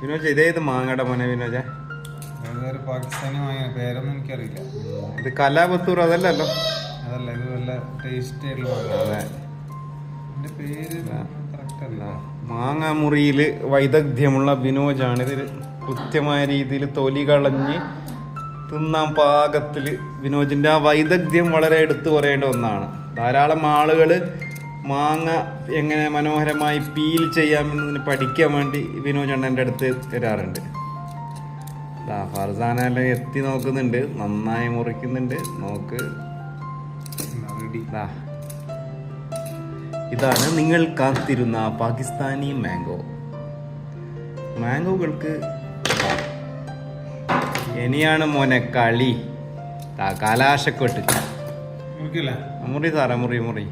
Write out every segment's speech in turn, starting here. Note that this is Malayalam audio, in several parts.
വിനോജ് ഇതേത് മാങ്ങയുടെ മോനെ വിനോജ? ഒരു പാകിസ്ഥാനി മാങ്ങ പേരൊന്നും എനിക്കറിയില്ല. ഇത് കലാപത്തൂർ അതല്ലല്ലോ? അതല്ല ഇത് നല്ല ടേസ്റ്റി ആയിട്ടുള്ള എന്റെ പേര് കറക്റ്റ് മാങ്ങ മുറിയിൽ വൈദഗ്ധ്യമുള്ള വിനോജാണ്. ഇതിൽ കൃത്യമായ രീതിയിൽ തൊലി കളഞ്ഞ് തിന്നാൻ പാകത്തിൽ വിനോജിന്റെ ആ വൈദഗ്ധ്യം വളരെ എടുത്തു പറയേണ്ട ഒന്നാണ്. ധാരാളം ആളുകൾ മാങ്ങ എങ്ങനെ മനോഹരമായി പീൽ ചെയ്യാമെന്നതിന് പഠിക്കാൻ വേണ്ടി വിനോജ് അണ്ണന്റെ അടുത്ത് വരാറുണ്ട്. ഫർസാന എല്ലാം എത്തി നോക്കുന്നുണ്ട്. നന്നായി മുറിക്കുന്നുണ്ട്. നോക്ക്. ഇതാണ് നിങ്ങൾ കാത്തിരുന്ന പാകിസ്ഥാനി മാംഗോ മാംഗോകൾക്ക് ഇനിയാണ് മോനെ കളി. കലാശക്കൊട്ട്. മുറി സാറേ മുറി മുറി.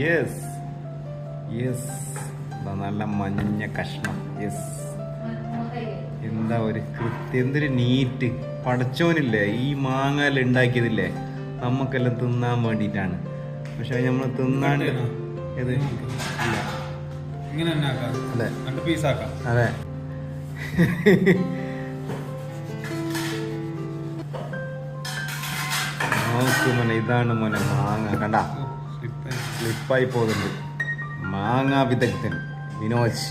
യെസ് യെസ് നല്ല മഞ്ഞ കഷ്ണം. യെസ് എന്താ ഒരു കൃത്യം? എന്തൊരു നീറ്റ് പടച്ചോനില്ലേ ഈ മാങ്ങ ഉണ്ടാക്കിയതില്ലേ? നമുക്കെല്ലാം തിന്നാൻ വേണ്ടിയിട്ടാണ്. പക്ഷെ നമ്മൾ തിന്നാണ്ട് ഇത് അതെ. നോക്കു മോനെ ഇതാണ് മോനെ മാങ്ങ. കണ്ട? സ്ലിപ്പായി. പോകുന്നുണ്ട് മാങ്ങ വിദഗ്ധൻ വിനോജ്.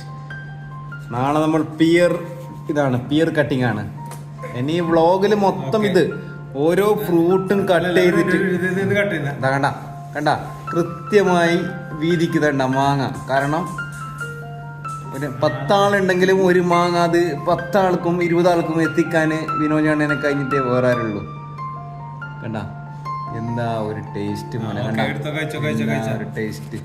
നാളെ നമ്മൾ പിയർ ഇതാണ് പിയർ കട്ടിംഗ് ആണ്. ഇനി ഈ വ്ളോഗിൽ മൊത്തം ഇത് ഓരോ ഫ്രൂട്ടും കട്ട് ചെയ്തിട്ട് കണ്ട കണ്ട കൃത്യമായി വീതിക്ക് തണ്ട മാങ്ങ. കാരണം ഒരു പത്താളുണ്ടെങ്കിലും ഒരു മാങ്ങ അത് പത്താൾക്കും ഇരുപതാൾക്കും എത്തിക്കാൻ എന്നെ കഴിഞ്ഞിട്ടേ വേറെ ആരുള്ളൂ. കണ്ട? എന്താ ഒരു ടേസ്റ്റ് മനോഹരം. എന്താ കഴിച്ചോ. ഒരു ടേസ്റ്റ്